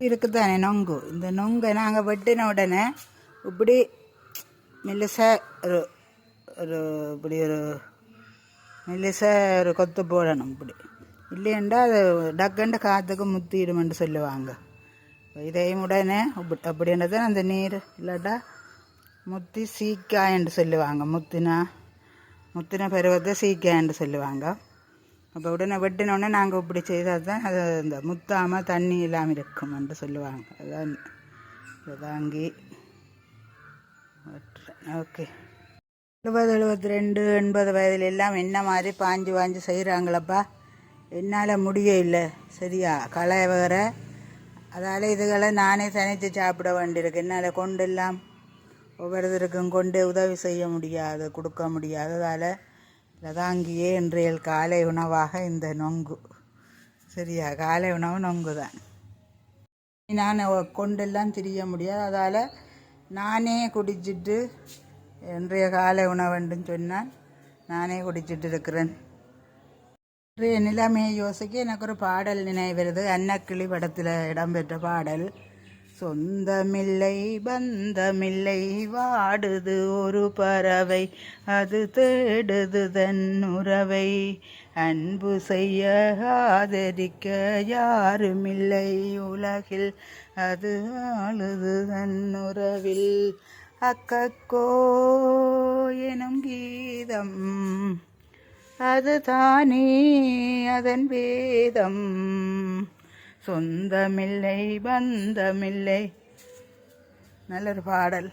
இருக்குதானே நொங்கு? இந்த நொங்கை நாங்கள் வெட்டின உடனே இப்படி மெல்லிசா ஒரு ஒரு இப்படி ஒரு மெல்லிசா ஒரு கொத்து போடணும் இப்படி. இல்லையண்டா அது டக்குண்டு காற்றுக்கு முத்திடுமென்று சொல்லுவாங்க. இதையும் உடனே இப்படி அப்படின்றது அந்த நீர் இல்லாட்டா முத்தி சீக்காயன்னு சொல்லுவாங்க. முத்தினா முத்தின பருவத்தை சீக்காயன்னு சொல்லுவாங்க. அப்போ உடனே வெட்டினோடனே நாங்கள் இப்படி செய்தால் தான் அது இந்த முத்தாமல் தண்ணி இல்லாமல் இருக்கும் என்று சொல்லுவாங்க. அதான் தாங்கி ஓகே. எழுபது எழுபத்தி ரெண்டு எண்பது வயதில் எல்லாம் என்ன மாதிரி பாஞ்சு பாஞ்சு செய்கிறாங்களப்பா என்னால் முடிய இல்லை. சரியா? களை வேற. அதால் இதுகளை நானே தனித்து சாப்பிட வேண்டியிருக்கு. என்னால் கொண்டெல்லாம் ஒவ்வொருத்தருக்கும் கொண்டு உதவி செய்ய முடியாது கொடுக்க முடியாததால் லதாங்கியே இன்றைய காலை உணவாக இந்த நொங்கு. சரியா? காலை உணவு நொங்கு தான் நான் கொண்டெல்லாம் திரிய முடியாது. அதால் நானே குடிச்சிட்டு இன்றைய காலை உணவுன்னு சொன்னால் நானே குடிச்சிட்டு இருக்கிறேன். இன்றைய நிலைமையை யோசிக்க எனக்கு ஒரு பாடல் நினைவுறது அன்னக்கிளி படத்தில் இடம்பெற்ற பாடல். சொந்தமில்லை பந்தமில்லை வாடுது ஒரு பறவை அது தேடுது தன் உறவை. அன்பு செய்ய ஆதரிக்க யாருமில்லை உலகில் அது ஆளுது தன் உறவில். அக்கக்கோ எனும் கீதம் அது தானே அதன் வேதம். சொந்தமில்லை பந்தமில்லை நல்லொரு பாடல்.